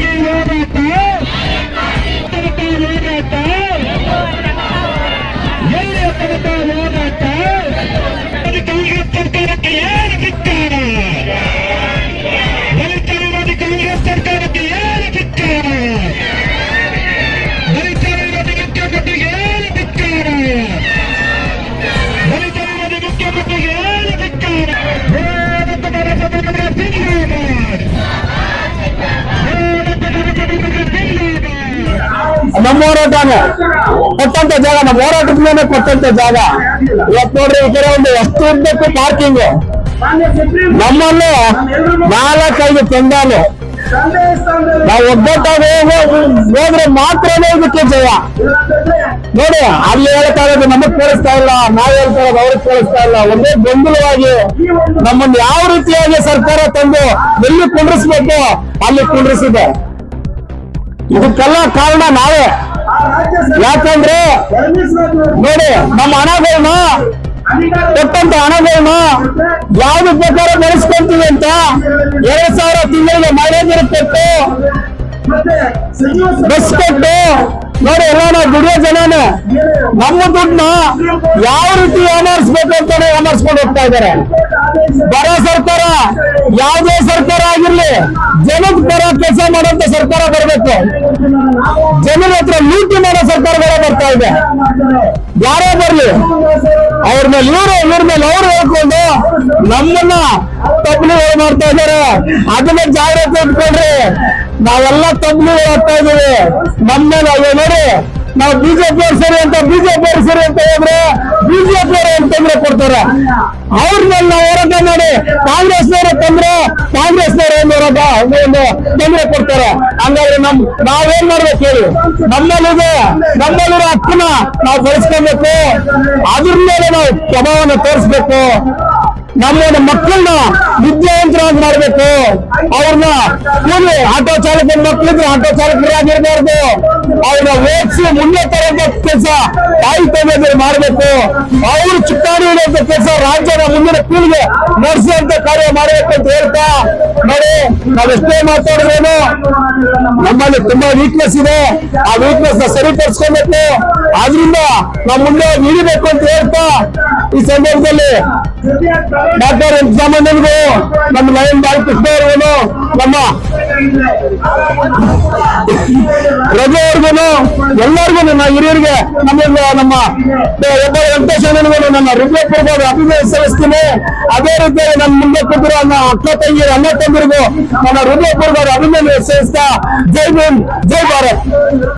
அங்கீகாரம் ನಮ್ಮ ಹೋರಾಟನೇ. ಕೊಟ್ಟಂತ ಜಾಗ, ನಮ್ಮ ಹೋರಾಟದ ಮೇಲೆ ಕೊಟ್ಟಂತ ಜಾಗ. ಇವತ್ತು ನೋಡ್ರಿ ಈ ಕಡೆ ಒಂದು ಎಷ್ಟು ಉದ್ದಕ್ಕೂ ಪಾರ್ಕಿಂಗ್ ನಮ್ಮಲ್ಲೇ ನಾಲ್ಕೈದು ಪೆಂಡಾಲು. ನಾವು ಒಗ್ಗಟ್ಟಾಗಿ ಹೋದ್ರೆ ಮಾತ್ರನೇ ಇದಕ್ಕೆ ಜಯ. ನೋಡಿ, ಅಲ್ಲಿ ಹೇಳ್ತಾರೋದು ನಮಗ್ ಕೇಳಿಸ್ತಾ ಇಲ್ಲ, ನಾವ್ ಹೇಳ್ತಾ ಇರೋದು ಅವ್ರಿಗೆ ಕೇಳಿಸ್ತಾ ಇಲ್ಲ. ಒಂದೇ ಗೊಂದಲವಾಗಿ ನಮ್ಮನ್ನ ಯಾವ ರೀತಿಯಾಗಿ ಸರ್ಕಾರ ತಂದು ಎಲ್ಲಿ ಕುಂಡ್ರಿಸ್ಬೇಕು, ಅಲ್ಲಿ ಕುಂಡ್ರಿಸಿದೆ. ಇದಕ್ಕೆಲ್ಲ ಕಾರಣ ನಾವೇ. ಯಾಕಂದ್ರೆ ನೋಡಿ, ನಮ್ಮ ಹಣಗಳನ್ನ ಕೊಟ್ಟಂತ ಹಣಗಳನ್ನ ಯಾವ್ದು ಪ್ರಕಾರ ನಡೆಸ್ಕೊಂತೀವಿ ಅಂತ ಎರಡ್ ಸಾವಿರ ತಿಂಗಳಿಗೆ ಮೈಲೇಜ್ ಕೊಟ್ಟು ಬಸ್ ಕೊಟ್ಟು ನೋಡಿ ಎಲ್ಲ ನಾವು ದುಡಿಯೋ ಜನನೇ, ನಮ್ಮ ದುಡ್ಡನ್ನ ಯಾವ ರೀತಿ ಅಮರ್ಸ್ಬೇಕು ಅಂತಾನೆ ಅಮರ್ಸ್ಕೊಂಡು ಹೋಗ್ತಾ ಇದ್ದಾರೆ. ಬರೋ ಸರ್ಕಾರ ಯಾವುದೇ ಸರ್ಕಾರ ಆಗಿರ್ಲಿ, ಜನದ ಪರ ಕೆಲಸ ಮಾಡುವಂತ ಸರ್ಕಾರ ಬರಬೇಕು. ಜನರ ಹತ್ರ ಲೂಟಿ ಮಾಡೋ ಸರ್ಕಾರಗಳೇ ಬರ್ತಾ ಇದೆ. ಯಾರೇ ಬರ್ಲಿ ಅವ್ರ ಮೇಲೆ ಇವರು ಇವ್ರ ಮೇಲೆ ಅವ್ರು ಹೇಳ್ಕೊಂಡು ನಮ್ಮನ್ನ ತಪ್ಪಲುಗಳು ಮಾಡ್ತಾ ಇದ್ದಾರೆ? ಅದನ್ನ ಜಾಗ್ರತೆ ಇಟ್ಕೊಂಡ್ರಿ ನಾವೆಲ್ಲ ತಪ್ಪಲುಗಳು ಆಗ್ತಾ ಇದೀವಿ ನಮ್ಮ ಮೇಲೆ ನೋಡಿ. ನಾವು ಬಿಜೆಪಿ ಅವ್ರು ಸರಿ ಅಂತ ಬಿಜೆಪಿ ಅವ್ರು ಸರಿ ಅಂತ ಹೇಳಿದ್ರೆ ಬಿಜೆಪಿ ಅವರು ತೊಂದರೆ ಕೊಡ್ತಾರೆ? ಅವ್ರ ಮೇಲೆ ನಾವು ಹೋರಾಟ ಮಾಡಿ ಕಾಂಗ್ರೆಸ್ನವರ ತೊಂದ್ರೆ ಕಾಂಗ್ರೆಸ್ನವರ ಒಂದು ಹೋರಾಟ? ಒಂದು ತೊಂದರೆ ಕೊಡ್ತಾರೆ. ಹಂಗಾದ್ರೆ ನಮ್ ನಾವೇನ್ ಮಾಡ್ಬೇಕು ಹೇಳಿ? ನಮ್ಮಲ್ಲಿದೆ, ನಮ್ಮಲ್ಲಿರೋ ಹಕ್ಕನ್ನ ನಾವು ಬೆಳೆಸ್ಕೊಬೇಕು ಅದ್ರ ಮೇಲೆ ನಾವು ಪ್ರಭಾವನ ತೋರಿಸ್ಬೇಕು. ನಮ್ಮ ಮಕ್ಕಳನ್ನ ವಿದ್ಯಾವಂತರಾಗಿ ಮಾಡಬೇಕು. ಅವ್ರನ್ನ ಕೂಲಿ ಆಟೋ ಚಾಲಕ ಮಕ್ಕಳಿದ್ರೆ ಆಟೋ ಚಾಲಕರಾಗಿರ್ಬಾರ್ದು ಅವ್ರನ್ನ ಓದಿಸಿ ಮುಂದೆ ತರೋದ ಕೆಲಸ ತಾಯಿ ತಂದೆ ಮಾಡಬೇಕು. ಅವ್ರು ಚುಕ್ಕಾಣಿ ಹಿಡಿಯುವಂತ ಕೆಲಸ ರಾಜ್ಯದ ಮುಂದಿನ ಪೀಳಿಗೆ ನಡೆಸುವಂತ ಕಾರ್ಯ ಮಾಡಬೇಕು ಅಂತ ಹೇಳ್ತಾ ನೋಡಿ ನಾವೆಷ್ಟೇ ಮಾತಾಡಿದ್ರೇನು ನಮ್ಮಲ್ಲಿ ತುಂಬಾ ವೀಕ್ನೆಸ್ ಇದೆ. ಆ ವೀಕ್ನೆಸ್ನ ಸರಿಪಡಿಸ್ಕೊಬೇಕು. ಆದ್ರಿಂದ ನಾವು ಮುಂದೆ ನಿಡಿಬೇಕು ಅಂತ ಹೇಳ್ತಾ ಈ ಸಂದರ್ಭದಲ್ಲಿ ಡಾಕ್ಟರ್ ಎಂ ಸಾಮಾನ್ಯನಿಗೂ ನಮ್ಮ ಲೈನ್ ಬಾಲಕೃಷ್ಣ ಅವರಿಗೂ ನಮ್ಮ ರಜೆ ಅವ್ರಿಗೂ ಎಲ್ಲರಿಗೂ ನನ್ನ ಹಿರಿಯರಿಗೆ ನಮ್ಮ ನಮ್ಮ ಒಬ್ಬ ವೆಂಕಟೇಶ್ ಅಣ್ಣನಿಗೂ ನನ್ನ ಹೃದಯ ಕೊಡ್ಬೋದು ಅಭಿನಂದನೆ ಸಲ್ಲಿಸ್ತೀನಿ. ಅದೇ ರೀತಿಯಾಗಿ ನನ್ನ ಮುಂದೆ ಕೂತಿರೋ ನನ್ನ ಅಕ್ಕ, ತಂಗಿ, ಅಣ್ಣ ತಂದಿರಿಗೂ ನನ್ನ ಹೃದಯ ಕೊಡ್ಬೋದು ಅಭಿನಂದನೆ ಸಲ್ಲಿಸ್ತಾ. ಜೈ ಭೀಮ್, ಜೈ ಭಾರತ್.